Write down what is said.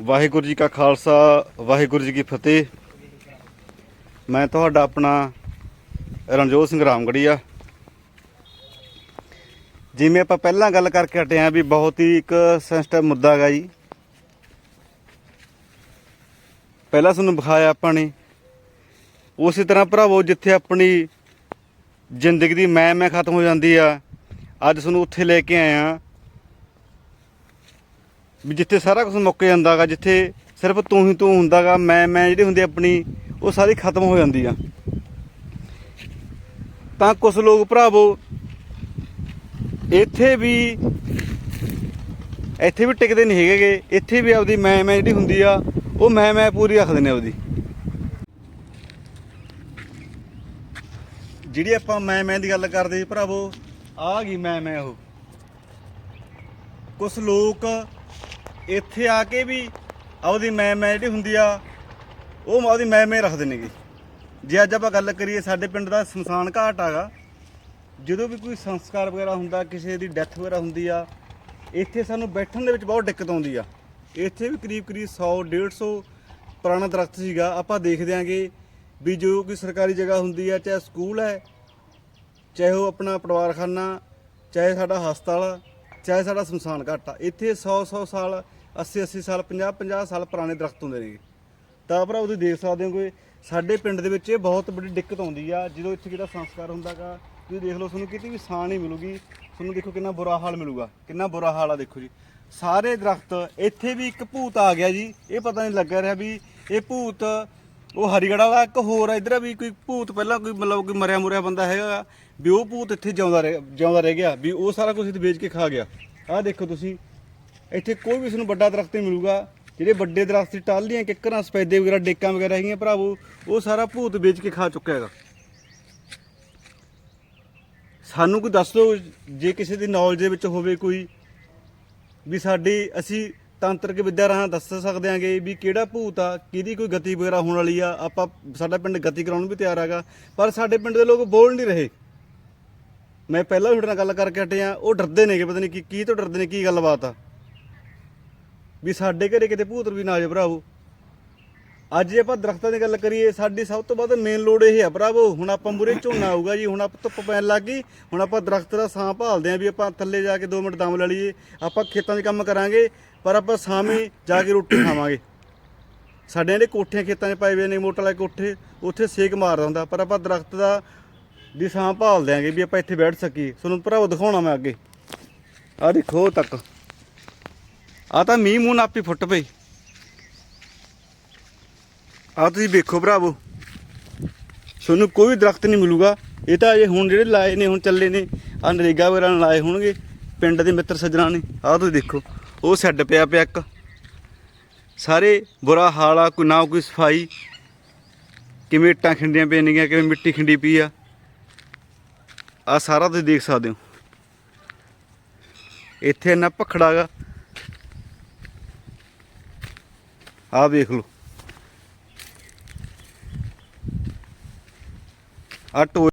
ਵਾਹਿਗੁਰੂ ਜੀ ਕਾ ਖਾਲਸਾ, ਵਾਹਿਗੁਰੂ ਜੀ ਕੀ ਫਤਿਹ। ਮੈਂ ਤੁਹਾਡਾ ਆਪਣਾ ਰਣਜੋਤ ਸਿੰਘ ਰਾਮਗੜੀਆ। ਜਿਵੇਂ ਆਪਾਂ ਪਹਿਲਾਂ ਗੱਲ ਕਰਕੇ ਹਟੇ ਆਂ ਵੀ ਬਹੁਤ ਹੀ ਇੱਕ ਸੈਂਸਿਟਿਵ ਮੁੱਦਾ ਹੈਗਾ ਜੀ। ਪਹਿਲਾਂ ਤੁਹਾਨੂੰ ਵਿਖਾਇਆ ਆਪਾਂ ਨੇ। ਉਸੇ ਤਰ੍ਹਾਂ ਭਰਾਵੋ, ਜਿੱਥੇ ਆਪਣੀ ਜ਼ਿੰਦਗੀ ਦੀ ਮੈਂ ਮੈਂ ਖਤਮ ਹੋ ਜਾਂਦੀ ਆ। ਅੱਜ ਤੁਹਾਨੂੰ ਉੱਥੇ ਲੈ ਕੇ ਆਇਆ ਵੀ ਜਿੱਥੇ ਸਾਰਾ ਕੁਝ ਮੁੱਕ ਜਾਂਦਾਗਾ, ਜਿੱਥੇ ਸਿਰਫ ਤੂੰ ਹੀ ਤੂੰ ਹੁੰਦਾਗਾ, ਮੈਂ ਮੈਂ ਜਿਹੜੀ ਹੁੰਦੀ ਆਪਣੀ, ਉਹ ਸਾਰੀ ਖਤਮ ਹੋ ਜਾਂਦੀ ਆ। ਤਾਂ ਕੁਝ ਲੋਕ ਭਰਾਵੋ, ਇੱਥੇ ਵੀ ਇੱਥੇ ਵੀ ਟਿਕਦੇ ਨਹੀਂ ਹੈਗੇਗੇ ਇੱਥੇ ਵੀ ਆਪਦੀ ਮੈਂ ਮੈਂ ਜਿਹੜੀ ਹੁੰਦੀ ਆ, ਉਹ ਮੈਂ ਮੈਂ ਪੂਰੀ ਰੱਖਦੇ ਨੇ ਆਪਦੀ। ਜਿਹੜੀ ਆਪਾਂ ਮੈਂ ਮੈਂ ਦੀ ਗੱਲ ਕਰਦੇ ਭਰਾਵੋ, ਆ ਗਈ ਮੈਂ ਮੈਂ ਉਹ। ਕੁਝ ਲੋਕ ਇੱਥੇ ਆ ਕੇ ਵੀ ਆਪਦੀ ਮੈਂ ਮੈਂ ਜਿਹੜੀ ਹੁੰਦੀ ਆ, ਉਹ ਆਪਦੀ ਮੈਂ ਮੈਂ ਰੱਖਦੇ ਨੇਗੇ ਜੇ ਅੱਜ ਆਪਾਂ ਗੱਲ ਕਰੀਏ ਸਾਡੇ ਪਿੰਡ ਦਾ ਸ਼ਮਸ਼ਾਨ ਘਾਟ ਆਗਾ ਜਦੋਂ ਵੀ ਕੋਈ ਸੰਸਕਾਰ ਵਗੈਰਾ ਹੁੰਦਾ, ਕਿਸੇ ਦੀ ਡੈਥ ਵਗੈਰਾ ਹੁੰਦੀ ਆ, ਇੱਥੇ ਸਾਨੂੰ ਬੈਠਣ ਦੇ ਵਿੱਚ ਬਹੁਤ ਦਿੱਕਤ ਆਉਂਦੀ ਆ। ਇੱਥੇ ਵੀ ਕਰੀਬ ਕਰੀਬ 100 150 ਪੁਰਾਣਾ ਦਰਖਤ ਸੀਗਾ, ਆਪਾਂ ਦੇਖਦੇ ਆਂਗੇ ਵੀ ਜੋ ਕੋਈ ਸਰਕਾਰੀ ਜਗ੍ਹਾ ਹੁੰਦੀ ਆ, ਚਾਹੇ ਸਕੂਲ ਹੈ, ਚਾਹੇ ਉਹ ਆਪਣਾ ਪਰਿਵਾਰਖਾਨਾ, ਚਾਹੇ ਸਾਡਾ ਹਸਪਤਾਲ ਚਾਹੇ ਸਾਡਾ ਸ਼ਮਸ਼ਾਨ ਘਾਟ ਆ। ਇੱਥੇ 100 100 ਸਾਲ 80 80 ਸਾਲ 50 50 ਸਾਲ ਪੁਰਾਣੇ ਦਰਖਤ ਹੁੰਦੇ ਨੇ ਤਾਂ ਭਰਾ, ਤੁਸੀਂ ਦੇਖ ਸਕਦੇ ਹੋ ਕਿ ਸਾਡੇ ਪਿੰਡ ਦੇ ਵਿੱਚ ਇਹ ਬਹੁਤ ਵੱਡੀ ਦਿੱਕਤ ਆਉਂਦੀ ਆ। ਜਦੋਂ ਇੱਥੇ ਜਿਹੜਾ ਸੰਸਕਾਰ ਹੁੰਦਾਗਾ, ਤੁਸੀਂ ਦੇਖ ਲਓ, ਤੁਹਾਨੂੰ ਕਿਤੇ ਵੀ ਸਾਂ ਨਹੀਂ ਮਿਲੂਗੀ। ਤੁਹਾਨੂੰ ਦੇਖੋ ਕਿੰਨਾ ਬੁਰਾ ਹਾਲ ਮਿਲੂਗਾ। ਕਿੰਨਾ ਬੁਰਾ ਹਾਲ ਆ, ਦੇਖੋ ਜੀ। ਸਾਰੇ ਦਰਖਤ, ਇੱਥੇ ਵੀ ਇੱਕ ਭੂਤ ਆ ਗਿਆ ਜੀ। ਇਹ ਪਤਾ ਨਹੀਂ ਲੱਗ ਰਿਹਾ ਵੀ ਇਹ ਭੂਤ ਉਹ ਹਰੀਗੜ੍ਹ ਵਾਲਾ ਇੱਕ ਹੋਰ ਆ, ਇਧਰ ਵੀ ਕੋਈ ਭੂਤ ਪਹਿਲਾਂ ਕੋਈ ਮਤਲਬ ਕੋਈ ਮਰਿਆ ਮੁਰਿਆ ਬੰਦਾ ਹੈਗਾ ਵੀ ਉਹ ਭੂਤ ਇੱਥੇ ਜਿਉਂਦਾ ਰਹਿ ਜਿਉਂਦਾ ਰਹਿ ਗਿਆ, ਵੀ ਉਹ ਸਾਰਾ ਕੁਝ ਇੱਥੇ ਵੇਚ ਕੇ ਖਾ ਗਿਆ। ਆਹ ਦੇਖੋ ਤੁਸੀਂ, ਇੱਥੇ ਕੋਈ ਵੀ ਤੁਹਾਨੂੰ ਵੱਡਾ ਦਰਖਤ ਨਹੀਂ ਮਿਲੂਗਾ, ਜਿਹੜੇ ਵੱਡੇ ਦਰਖਤ ਸੀ, ਟਾਹਲੀਆਂ, ਕਿੱਕਰਾਂ ਸਫੈਦੇ ਵਗੈਰਾ, ਡੇਕਾਂ ਵਗੈਰਾ ਹੈਗੀਆਂ ਭਰਾਵੋ, ਉਹ ਸਾਰਾ ਭੂਤ ਵੇਚ ਕੇ ਖਾ ਚੁੱਕਿਆ ਹੈਗਾ। ਸਾਨੂੰ ਕੋਈ ਦੱਸ ਦਿਓ, ਜੇ ਕਿਸੇ ਦੀ ਨੌਲੇਜ ਦੇ ਵਿੱਚ ਹੋਵੇ ਕੋਈ, ਵੀ ਸਾਡੀ, ਅਸੀਂ ਤਾਂਤਰਿਕ ਵਿੱਦਿਆ ਰਾਹੀਂ ਦੱਸ ਸਕਦੇ ਆਂਗੇ ਵੀ ਕਿਹੜਾ ਭੂਤ ਆ, ਕਿਹਦੀ ਕੋਈ ਗਤੀ ਵਗੈਰਾ ਹੋਣ ਵਾਲੀ ਆ, ਆਪਾਂ ਸਾਡਾ ਪਿੰਡ ਗਤੀ ਕਰਾਉਣ ਨੂੰ ਵੀ ਤਿਆਰ ਹੈਗਾ, ਪਰ ਸਾਡੇ ਪਿੰਡ ਦੇ ਲੋਕ ਬੋਲ ਨਹੀਂ ਰਹੇ। ਮੈਂ ਪਹਿਲਾਂ ਵੀ ਤੁਹਾਡੇ ਨਾਲ ਗੱਲ ਕਰਕੇ ਹਟੇ ਆ ਉਹ ਡਰਦੇ ਨੇਗੇ, ਪਤਾ ਨਹੀਂ ਕੀ ਕੀ ਤੋਂ ਡਰਦੇ ਨੇ, ਕੀ ਗੱਲਬਾਤ ਆ। ਵੀ ਸਾਡੇ ਘਰੇ ਕਿਤੇ ਭੂਤ ਵੀ ਨਾ ਆ ਭਰਾਵੋ। ਅੱਜ ਜੇ ਆਪਾਂ ਦਰਖਤਾਂ ਦੀ ਗੱਲ ਕਰੀਏ, ਸਾਡੀ ਸਭ ਤੋਂ ਵੱਧ ਮੇਨ ਲੋੜ ਇਹ ਹੈ ਭਰਾਵੋ, ਹੁਣ ਆਪਾਂ ਮੂਰੇ ਝੋਨਾ ਆਊਗਾ ਜੀ, ਹੁਣ ਆਪਾਂ ਧੁੱਪ ਪੈਣ ਲੱਗ ਗਈ, ਹੁਣ ਆਪਾਂ ਦਰਖਤ ਦਾ ਸਾਹ ਭਾਲਦੇ ਆਂ ਵੀ ਆਪਾਂ ਥੱਲੇ ਜਾ ਕੇ 2 ਮਿੰਟ ਦਮ ਲੈ ਲਈਏ, ਆਪਾਂ ਖੇਤਾਂ 'ਚ ਕੰਮ ਕਰਾਂਗੇ, ਪਰ ਆਪਾਂ ਸਾਵੇਂ ਜਾ ਕੇ ਰੋਟੀ ਖਾਵਾਂਗੇ। ਸਾਡੇ ਜਿਹੜੇ ਕੋਠੇ ਖੇਤਾਂ 'ਚ ਪਾਏ ਹੋਏ ਨੇ, ਮੋਟਰ ਵਾਲੇ ਕੋਠੇ, ਉੱਥੇ ਸੇਕ ਮਾਰਦਾ ਹੁੰਦਾ, ਪਰ ਆਪਾਂ ਦਰਖਤ ਦਾ, ਦੀ ਸਾਹ ਭਾਲਦੇ ਆਂਗੇ ਵੀ ਆਪਾਂ ਇੱਥੇ ਬੈਠ ਸਕੀਏ। ਤੁਹਾਨੂੰ ਭਰਾਵੋ ਦਿਖਾਉਣਾ ਮੈਂ ਅੱਗੇ। ਆਹ ਦੇਖੋ ਤੱਕ। ਆ ਤਾਂ ਮੀਂਹ ਮੂੰਹ ਨਾਪੀ ਫੁੱਟ ਪਈ ਆ ਤੁਸੀਂ ਵੇਖੋ ਭਰਾਵੋ। ਤੁਹਾਨੂੰ ਕੋਈ ਦਰਖਤ ਨਹੀਂ ਮਿਲੂਗਾ। ਇਹ ਤਾਂ ਅਜੇ ਹੁਣ ਜਿਹੜੇ ਲਾਏ ਨੇ, ਹੁਣ ਚੱਲੇ ਨੇ ਆ ਨਰੇਗਾ ਵਗੈਰਾ ਨਾਲ ਲਾਏ ਹੋਣਗੇ, ਪਿੰਡ ਦੇ ਮਿੱਤਰ ਸੱਜਣਾ ਨੇ। ਆਹ ਤੁਸੀਂ ਦੇਖੋ, ਉਹ ਸੈੱਡ ਪਿਆ ਪਿਆ ਇੱਕ। ਸਾਰੇ ਬੁਰਾ ਹਾਲ ਆ, ਕੋਈ ਨਾ ਕੋਈ ਸਫ਼ਾਈ। ਕਿਵੇਂ ਇੱਟਾਂ ਖਿੰਡੀਆਂ ਪੈਣਗੀਆਂ ਕਿਵੇਂ ਮਿੱਟੀ ਖਿੰਡੀ ਪਈ ਆ। ਆ ਸਾਰਾ ਤੁਸੀਂ ਦੇਖ ਸਕਦੇ ਹੋ। ਇੱਥੇ ਨਾ ਭਖੜਾ ਗਾ। ਆ ਵੇਖ ਲਓ। ਆ ਟੋ